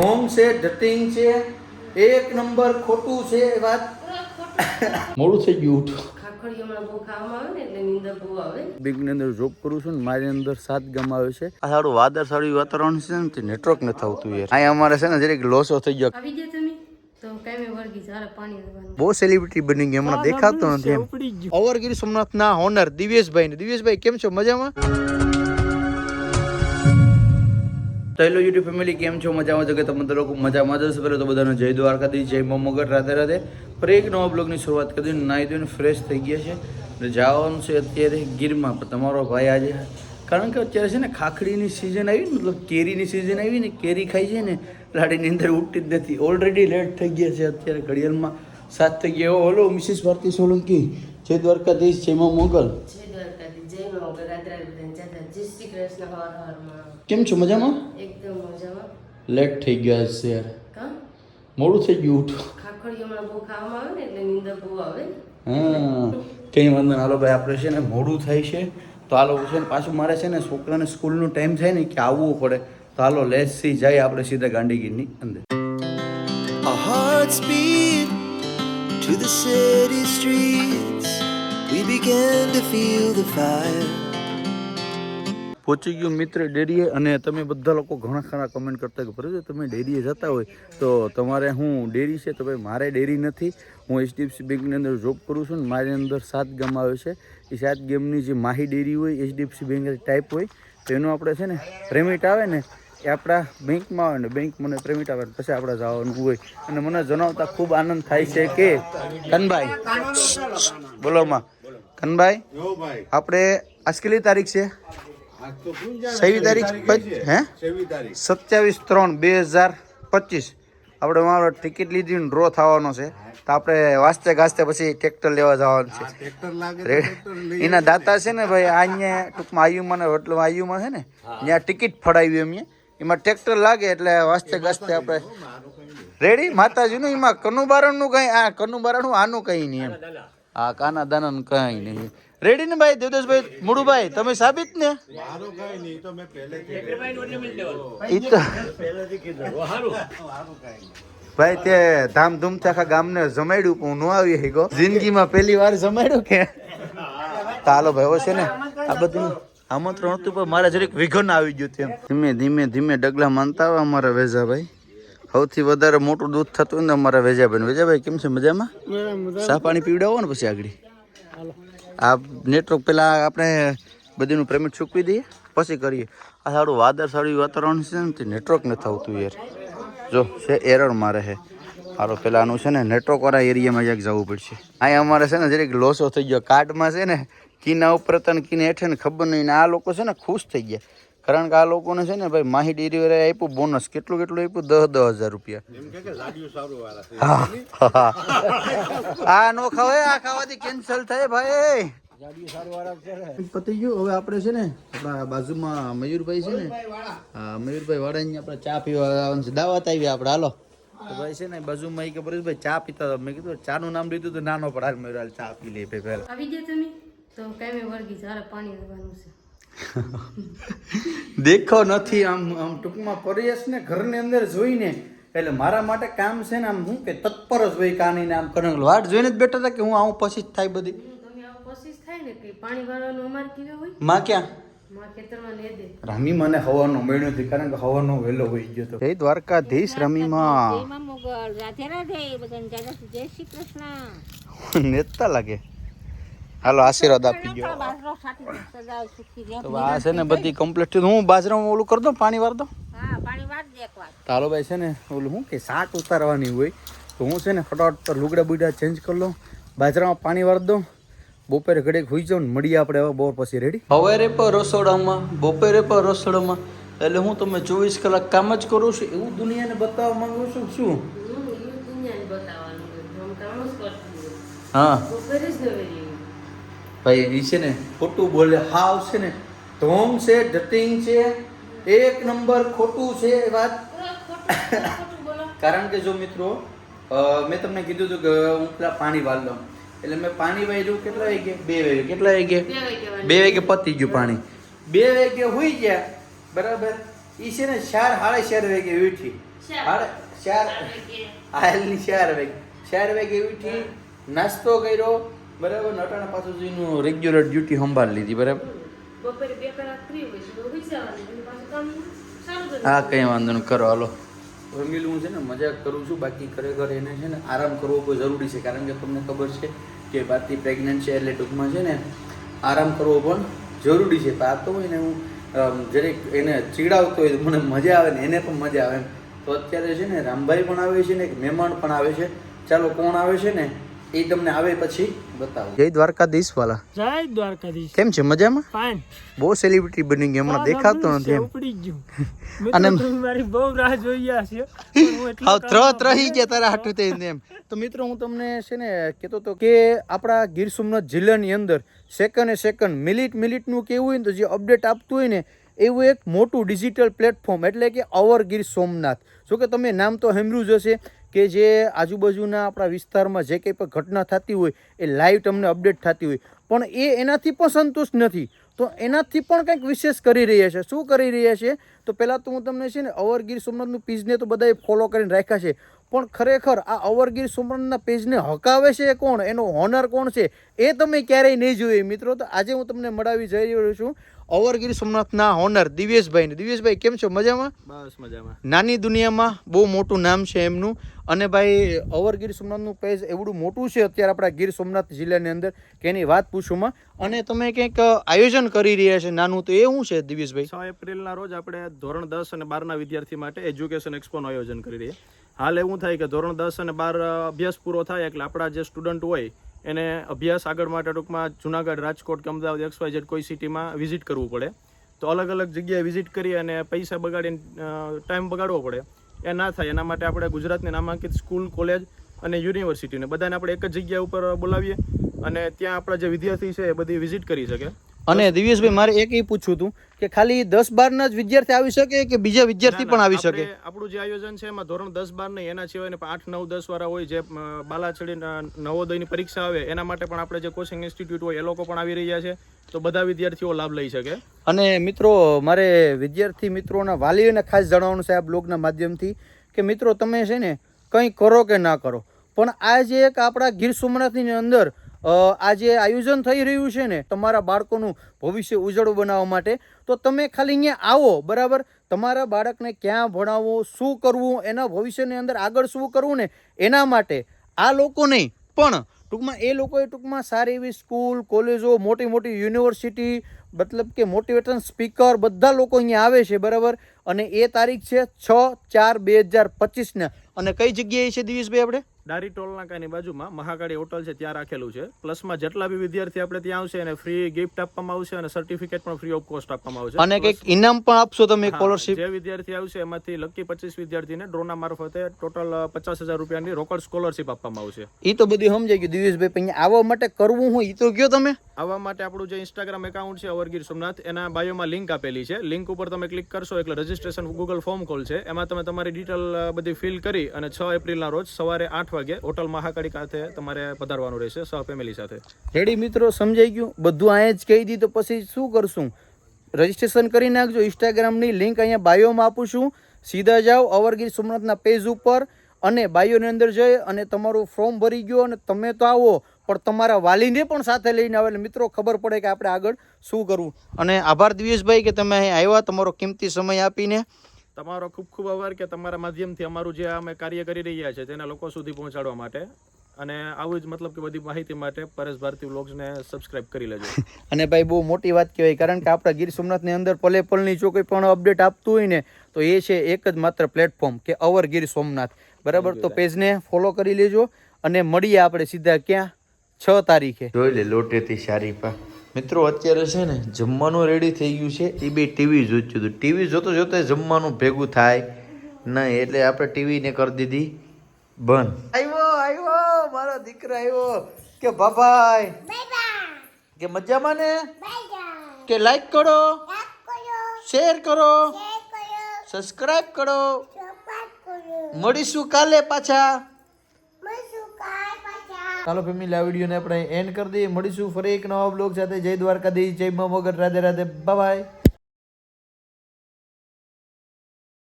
ધોમ છે ડટિંગ છે એક નંબર ખોટું છે એ વાત. મોડું થઈ ગયું ઉઠ. ખાખડી હમણાં બહુ ખાવામાં આવે ને એટલે નીંદર બહુ આવે. બેંકની અંદર જોબ કરું છું ને મારી અંદર સાત ગામ આવે છે. આ સારું વાદળ સારું વાતાવરણ છે ને નેટવર્ક નથી આવતું યાર. અહીંયા અમારે છે ને જરીક લોસો થઈ ગયો. આવી તમે? બહુ સેલિબ્રિટી બની ગઈ હમણાં દેખાતો નથી એમ. અવરગીરી સોમનાથ ના હોનર દિવેશભાઈ ને દિવ્યેશભાઈ કેમ છો? મજામાં? તો હેલો યુટ્યુબ ફેમિલી કેમ છો? મજામાં છો કે તમે લોકો મજામાં જશે પહેલાં તો બધાને જય દ્વારકાધી જય મમગર રાધે રાધે. પર એક નવા બ્લોગની શરૂઆત કરી દીધી નાહી ધોઈને ફ્રેશ થઈ ગયા છે. એટલે જવાનું છે અત્યારે ગીરમાં, પણ તમારો ભાઈ આજે કારણ કે અત્યારે છે ને ખાખડીની સિઝન આવી, મતલબ કેરીની સિઝન આવી ને કેરી ખાઈ છે ને, લાડીની અંદર ઉઠતી જ નથી. ઓલરેડી લેટ થઈ ગયા છે અત્યારે ઘડિયાળમાં. સાત થઈ ગયા. ઓલો મિસિસ ભારતી સોલંકી. જય દ્વારકાધીશ, જય મા મોગલ જય દ્વારકાથી કેમ છો મજામાં? એકદમ મજામાં. લેટ થઈ ગયા છે યાર. મોડું થઈ ગયું ઉઠ ખાખડીઓમાં બહુ ખાવામાં આવે ને એટલે નીંદર બહુ આવે. હા. કંઈ વાંધો નહીં. હાલો ભાઈ આપણે છે ને મોડું થાય છે. તો હાલો છે ને પાછું મારે છે ને છોકરાને સ્કૂલનો ટાઈમ થાય ને કે આવવું પડે. તો હાલો લેસથી જાય આપણે સીધા ગાંધીગીરની અંદર. A heart speed to the city streets. We began to feel the fire. પહોંચી ગયું મિત્ર ડેરીએ અને તમે બધા લોકો ઘણા ખરા કમેન્ટ કરતા કે ભરત તમે ડેરીએ જતા હોય તો તમારે હું ડેરી છે તો ભાઈ મારે ડેરી નથી. હું એચડીએફસી બેંકની અંદર જોબ કરું છું ને મારી અંદર સાત ગામ આવે છે. એ સાત ગેમની જે માહી ડેરી હોય એચડીએફસી બેંક ટાઈપ હોય તો એનું આપણે છે ને પ્રેમિટ આવે ને એ આપણા બેંકમાં આવે ને બેંક મને પ્રેમિટ આવે પછી આપણે જવાનું હોય. અને મને જણાવતા ખૂબ આનંદ થાય છે કે, કનભાઈ, બોલો માં. કનભાઈ આપણે આજ કેટલી તારીખ છે? છવ્વીસ તારીખ હે? સત્યાવીસ ત્રણ બે હજાર પચીસ. આપણે મારો ટિકિટ લીધી ને ડ્રો થવાનો છે. તો આપણે વાંચતે ગાજતે પછી ટ્રેક્ટર લેવા જવાનું છે. એના દાતા છે ને ભાઈ આ અહીંયા ટૂંકમાં આયુમાં ને એટલે આયુમાં છે ને ત્યાં ટિકિટ ફડાવી એમ એમાં ટ્રેક્ટર લાગે એટલે વાંચતે ગાજતે આપણે રેડી માતાજીનું એમાં કનુબારણનું કંઈ આ કનુબારણનું આનું કંઈ નહીં એમ. આ કાના દાનાનું કઈ નહીં. રેડી ને ભાઈ દેવદાસભાઈ મુડુભાઈ તમે સાબિત ને? ભાઈ તે ધામધૂમ આખા ગામને જમાડ્યું પણ હું ન આવી શક્યો. જિંદગીમાં પહેલી વાર જમાડ્યું કે? તાલો ભાઈ છે ને આ બધું આમંત્રણ હતું પણ મારા જરીક વિઘન આવી ગયું તેમ ધીમે ધીમે ધીમે ડગલા માનતા આવે અમારા વેજાભાઈ સૌથી વધારે મોટું દૂધ થતું હોય ને અમારા વેજાભાઈ. વેજાભાઈ કેમ છે? મજામાં? ચા પાણી પીવડાવો ને પછી આગળ. આ નેટવર્ક પહેલાં આપણે બધીનું પેમેન્ટ ચૂકવી દઈએ પછી કરીએ. આ સારું વાદળ સારું વાતાવરણ છે ને નેટવર્ક નથી આવતું યાર. જો છે એરર મારે છે સારું પહેલાંનું છે ને નેટવર્કવાળા એરિયામાં ક્યાંક જવું પડશે. અહીંયા અમારે છે ને જરીક લોસો થઈ ગયો. કાર્ડમાં છે ને કીના ઉપર તને કીને હેઠે ને ખબર નહીં ને આ લોકો છે ને ખુશ થઈ ગયા. કારણ કે આ લોકોને છે ને ભાઈ માહી ડેરી વાળાએ આપ્યું બોનસ કેટલું કેટલું આપ્યું? દસ દસ હજાર રૂપિયા. આ નો ખવાય આ ખાવાથી કેન્સલ થાય ભાઈ. પતી ગયું. હવે આપણે છે ને આપણા બાજુમાં મયુરભાઈ છે ને હા મયુરભાઈ વાળાની આપણે ચા પીવા આવવાનું છે. દાવત આવી આપણે હાલો. તો ભાઈ છે ને બાજુમાં ઈ કે પરેશભાઈ ચા પીતા હતા. મેં કીધું ચાનું નામ લીધું તો નાનો પડે મયુર ચા પી લે પહેલા. આવી ગયા તમે? તો કાંઈ વળગી સારા પાણી લેવાનું છે. દેખો નથી આમ આમ ટૂંકમાં પરેશ ને ઘરની અંદર જોઈને એટલે મારા માટે કામ છે ને આમ હું કે તત્પર જ હોય કાની ને આમ કરંગલ વાટ જોઈને જ બેઠા હતા કે હું આવું પછી જ થાય બધી? તમે આવું કોશિશ થાય ને કે પાણી વાળવાનું અમારે કીધું હોય? માં ક્યાં? માં ખેતરમાં ને દે. રામી મને હવાનો મળ્યો નથી કારણ કે હવાનો વહેલો હોઈ ગયો તો જય દ્વારકાધીશ રમીમાં. રાધે રાધે જય શ્રી કૃષ્ણ. નેતા લાગે. હાલો આશીર્વાદ આપી ગયો તો આ છે ને બધી કમ્પ્લીટ થયું. હું બાજરામાં ઓલું કરી દઉં પાણી વાર દો તારો ભાઈ છે ને ઓલું શું કે શાક ઉતારવાની હોય. તો હું છે ને ફટાફટ પર લુગડા બુગડા ચેન્જ કરી લઉં. બાજરામાં પાણી વાર દઉં. બપોરે ઘડીક હોઈ જાઉં ને મળીએ આપણે હવે બપોર પછી. રેડી હવારે પણ રસોડામાં બપોરે પણ રસોડામાં. એટલે હું તમે ચોવીસ કલાક કામ જ કરું છું એવું દુનિયાને બતાવવા માંગુ છું શું? હું ભાઈ એ છે ને ખોટું બોલે હાવ છે ને ધોમ છે ઢટિંગ છે એક નંબર ખોટું છે એ વાત. કારણ કે જો મિત્રો મેં તમને કીધું હતું કે હું પેલા પાણી વાળ લઉં. એટલે મેં પાણી વાળ્યું કેટલા વાગે? બે વાગે. કેટલા વાગે? બે બે વાગે પતી ગયું પાણી. બે વાગે હોઈ ગયા. બરાબર? એ છે ને ચાર સાડા ચાર વાગે ઉઠી. હાડે ચાર. હાલની ચાર વાગે. ચાર વાગે ઉઠી નાસ્તો કર્યો બરાબર નટાણા પાછું જઈને રેગ્યુલર ડ્યુટી સંભાળ લીધી બરાબર? બપોરે બે કલાક ફ્રી હોય છે તો પાછું કામ ચાલુ હા કંઈ વાંધો નહીં કરો હાલો. રમીલું હું છે ને મજાક કરું છું બાકી ખરેખર એને છે ને આરામ કરવો બહુ જરૂરી છે કારણ કે તમને ખબર છે કે બાકી પ્રેગ્નન્ટ છે એટલે ટૂંકમાં છે ને આરામ કરવો પણ જરૂરી છે. પાતો આ તો હોય ને હું જરીક એને ચીડાવતો હોય મને મજા આવે ને એને પણ મજા આવે એમ. તો અત્યારે છે ને રામભાઈ પણ આવે છે ને એક મહેમાન પણ આવે છે. ચાલો કોણ આવે છે ને? એ તમને આવે પછી બતાવો. જય દ્વારકાધીશ વાલા. જય દ્વારકાધીશ. કેમ છે મજામાં? ફાઇન બહુ સેલિબ્રિટી બની ગઈ હમણાં દેખાતો નથી એમ. ઉપડી ગયું. અને- મારી બહુ રાહ જોઈ રહ્યા છે. હા હું એટલો હાવ ત્રત રહી ગયા તારા હાટુ તે એમ. તો મિત્રો હું તમને છે ને કહેતો તો કે આપણા ગીર સોમનાથ જિલ્લાની અંદર સેકન્ડ એ સેકન્ડ મિનિટ મિનિટનું કેવું હોય ને તો જે અપડેટ આપતું હોય ને એવું એક મોટું ડિજિટલ પ્લેટફોર્મ એટલે કે અવર ગીર સોમનાથ જો કે તમે નામ તો સાંભળ્યું જ હશે. કે જે આજુબાજુના આપણા વિસ્તારમાં જે કંઈ પણ ઘટના થતી હોય, એ લાઈવ તમને અપડેટ થતી હોય. પણ એ એનાથી પણ સંતુષ્ટ નથી. તો એનાથી પણ કંઈક વિશેષ કરી રહ્યા છે. શું કરી રહ્યા છે? તો પહેલાં તો હું તમને છે ને અવર ગીર સોમનાથનું પેજને તો બધાએ ફોલો કરીને રાખ્યા છે. પણ ખરેખર આ અવર ગીર સોમનાથના પેજને હકાવે છે કોણ? એનો હોનર કોણ છે? એ તમે ક્યારેય નહીં જોઈએ મિત્રો, તો આજે હું તમને મળાવી જઈ રહ્યો છું. અવર ગીર સોમનાથના હોનર દિવ્યેશભાઈને. દિવ્યેશભાઈ કેમ છો? મજામાં? બસ મજામાં. નાની દુનિયામાં બહુ મોટું નામ છે એમનું. અને ભાઈ અવર ગીર સોમનાથનું પેજ એવડું મોટું છે અત્યારે આપણા ગીર સોમનાથ જિલ્લાની અંદર કે એની વાત પૂછુંમાં અને તમે કંઈક આયોજન કરી રહ્યા છે નાનું તો એ શું છે દિવ્યેશભાઈ? છ એપ્રિલના રોજ આપણે ધોરણ દસ અને બારના વિદ્યાર્થી માટે એજ્યુકેશન એક્સપોનું આયોજન કરી રહ્યા. હાલ એવું થાય કે ધોરણ દસ અને બાર અભ્યાસ પૂરો થાય એટલે આપણા જે સ્ટુડન્ટ હોય એને અભ્યાસ આગળ માટે ટૂંકમાં જુનાગઢ, રાજકોટ કે અમદાવાદ એક્સ વાય ઝેડ કોઈ સિટીમાં વિઝિટ કરવું પડે. તો અલગ અલગ જગ્યાએ વિઝિટ કરી અને પૈસા બગાડીને ટાઈમ બગાડવો પડે. એ ના થાય. એના માટે આપણે ગુજરાતની નામાંકિત સ્કૂલ, કોલેજ અને યુનિવર્સિટીને બધાને આપણે એક જ જગ્યા ઉપર બોલાવીએ અને ત્યાં આપણા જે વિદ્યાર્થી છે એ બધી વિઝિટ કરી શકે. અને દિવ્યેશભાઈ મારે એક એ પૂછવું હતું કે ખાલી દસ બારના જ વિદ્યાર્થી આવી શકે કે બીજા વિદ્યાર્થી પણ આવી શકે? આપણું જે આયોજન છે એમાં ધોરણ દસ બાર નહીં એના સિવાય આઠ નવ દસ વાળા હોય જે બાલાછડી નવોદયની પરીક્ષા આવે એના માટે પણ આપણે જે કોચિંગ ઇન્સ્ટિટ્યૂટ હોય એ લોકો પણ આવી રહ્યા છે. તો બધા વિદ્યાર્થીઓ લાભ લઈ શકે. અને મિત્રો મારે વિદ્યાર્થી મિત્રોના વાલીઓને ખાસ જણાવવાનું છે આ બ્લોગના માધ્યમથી કે મિત્રો તમે છે ને કંઈ કરો કે ના કરો પણ આ જે એક આપણા ગીર સોમનાથની અંદર આ જે આયોજન થઈ રહ્યું છે ને તમારા બાળકોનું ભવિષ્ય ઉજળું બનાવવા માટે, તો તમે ખાલી અહીંયા આવો, બરાબર? તમારા બાળકને ક્યાં ભણાવવો, શું કરવું, એના ભવિષ્યની અંદર આગળ શું કરવું ને, એના માટે. આ લોકો નહીં, પણ ટૂંકમાં એ લોકોએ ટૂંકમાં સારી એવી સ્કૂલ, કોલેજો મોટી મોટી યુનિવર્સિટી, મતલબ કે મોટિવેશન સ્પીકર બધા લોકો અહીંયા આવે છે, બરાબર? અને એ તારીખ છે છ ચાર બે હજાર પચીસને. અને કઈ જગ્યાએ છે દિવેશભાઈ આપણે? ડારી ટોલ નાકાની બાજુમાં મહાકાળી હોટલ છે ત્યાં રાખેલું છે. પ્લસમાં જેટલા બી વિદ્યાર્થી આપણે ત્યાં આવશે એને ફ્રી ગિફ્ટ આપવામાં આવશે અને સર્ટિફિકેટ પણ ફ્રી ઓફ કોસ્ટ આપવામાં આવશે. અને કંઈક ઇનામ પણ આપશો તમે સ્કોલરશીપ જે વિદ્યાર્થી આવશે એમાંથી લકી પચીસ વિદ્યાર્થીને ડ્રોના મારફતે ટોટલ પચાસ હજાર રૂપિયાની રોકડ સ્કોલરશીપ આપવામાં આવશે. એ તો બધું સમજાઈ ગયું દિવેશભાઈ પણ આવવા માટે કરવું હોય એ તો કયો તમે? આવવા માટે આપણું જે ઇન્સ્ટાગ્રામ એકાઉન્ટ છે અવરગીર સોમનાથ એના બાયોમાં લિંક આપેલી છે. લિંક ઉપર તમે ક્લિક કરશો એટલે રજીસ્ટ્રેશન ગૂગલ ફોર્મ કોલ છે. એમાં તમે તમારી ડિટેલ બધી ફિલ કરી અને છ એપ્રિલના રોજ સવારે આઠ વાગે હોટલ મહાકાળી ખાતે તમારે પધારવાનું રહેશે સહ ફેમિલી સાથે. રેડી મિત્રો, સમજાઈ ગયું? બધું અહીંયા જ કહી દીધું. પછી શું કરશું? રજીસ્ટ્રેશન કરી નાખજો. ઇન્સ્ટાગ્રામની લિંક અહીંયા બાયોમાં આપું છું. સીધા જાઓ અવરગીર સોમનાથના પેજ ઉપર અને બાયોની અંદર જઈ અને તમારું ફોર્મ ભરી ગયો અને તમે તો આવો. પણ તમારા વાલીને પણ સાથે લઈને આવે એટલે મિત્રો ખબર પડે કે આપણે આગળ શું કરવું. અને આભાર દિવેશભાઈ કે તમે અહીં આવ્યા તમારો કિંમતી સમય આપીને. તમારો ખૂબ ખૂબ આભાર કે તમારા માધ્યમથી અમારું જે અમે કાર્ય કરી રહ્યા છે તેના લોકો સુધી પહોંચાડવા માટે. અને આવું જ મતલબ કે બધી માહિતી માટે પરેશ ભારતી વ્લોગ્સને સબસ્ક્રાઇબ કરી લેજો. અને ભાઈ બહુ મોટી વાત કહેવાય કારણ કે આપણા ગીર સોમનાથની અંદર પલે પલની જો કોઈ પણ અપડેટ આપતું હોય ને તો એ છે એક જ માત્ર પ્લેટફોર્મ કે અવર ગીર સોમનાથ. બરાબર? તો પેજને ફોલો કરી લેજો અને મળીએ આપણે સીધા ક્યાં? છ તારીખે. જોઈ લે લોટેથી સારી પા. મિત્રો અત્યારે છે ને જમવાનું રેડી થઈ ગયું છે. એ બે ટીવી જોતું હતું. ટીવી જોતો જોતો જમવાનું ભેગું થાય. નહીં એટલે આપણે ટીવીને કરી દીધી. બંધ. આવ્યો આવ્યો મારો દીકરો આવ્યો કે બાબાઈ કે મજામાં ને? કે લાઈક કરો? શેર કરો? સબસ્ક્રાઇબ કરો? મળીશું કાલે પાછા. ચાલો ફેમિલી આ વિડીયોને આપણે એન્ડ કરી દઈએ. મળીશું ફરી એક નવા બ્લોગ સાથે. જય દ્વારકાધીશ, જય મા મગર. રાધે રાધે. બાય